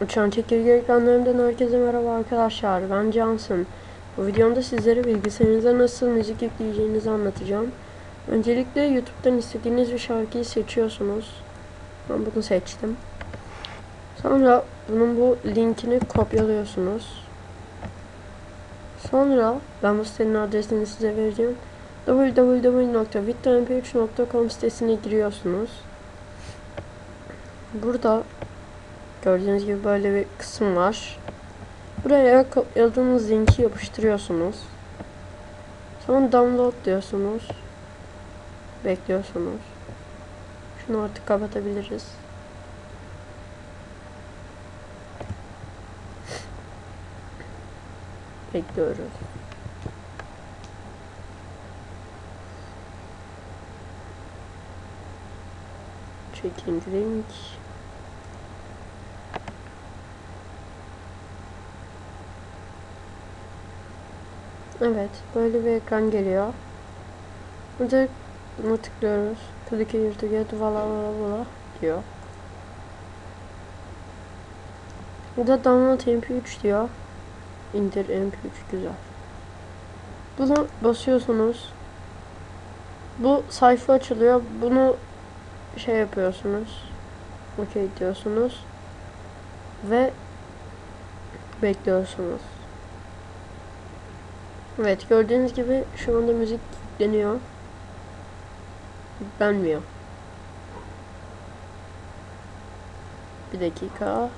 Uçan çekirge ekranlarından herkese merhaba arkadaşlar. Ben Cansın. Bu videomda sizlere bilgisayarınıza nasıl müzik yükleyeceğinizi anlatacağım. Öncelikle YouTube'dan istediğiniz bir şarkıyı seçiyorsunuz. Ben bunu seçtim. Sonra bunun bu linkini kopyalıyorsunuz. Sonra ben bu sitenin adresini size vereceğim. www.vitmp3.com sitesine giriyorsunuz. Burada Gördüğünüz gibi böyle bir kısım var. Buraya kopyaladığınız linki yapıştırıyorsunuz. Sonra download diyorsunuz. Bekliyorsunuz. Şunu artık kapatabiliriz. Bekliyoruz. Checking link. Evet, böyle bir ekran geliyor. Burada buna tıklıyoruz. Click here to get vala vala diyor. Burada download mp3 diyor. İndir mp3 güzel. Bunu basıyorsunuz. Bu sayfa açılıyor. Bunu şey yapıyorsunuz. Okey diyorsunuz. Ve bekliyorsunuz. Evet gördüğünüz gibi şu anda müzik yükleniyor. Yüklenmiyor. Bir dakika.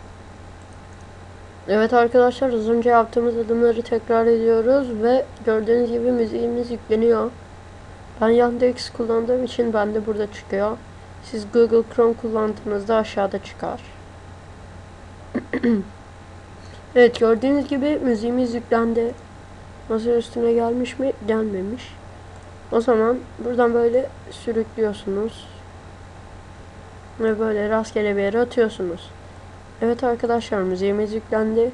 Evet arkadaşlar az önce yaptığımız adımları tekrar ediyoruz ve gördüğünüz gibi müziğimiz yükleniyor. Ben Yandex kullandığım için bende burada çıkıyor. Siz Google Chrome kullandığınızda aşağıda çıkar. evet gördüğünüz gibi müziğimiz yüklendi. Masa üstüne gelmiş mi? Gelmemiş. O zaman buradan böyle sürüklüyorsunuz. Ve böyle rastgele bir yere atıyorsunuz. Evet arkadaşlar müziğimiz yüklendi.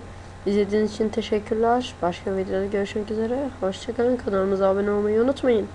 İzlediğiniz için teşekkürler. Başka videoda görüşmek üzere. Hoşçakalın. Kanalımıza abone olmayı unutmayın.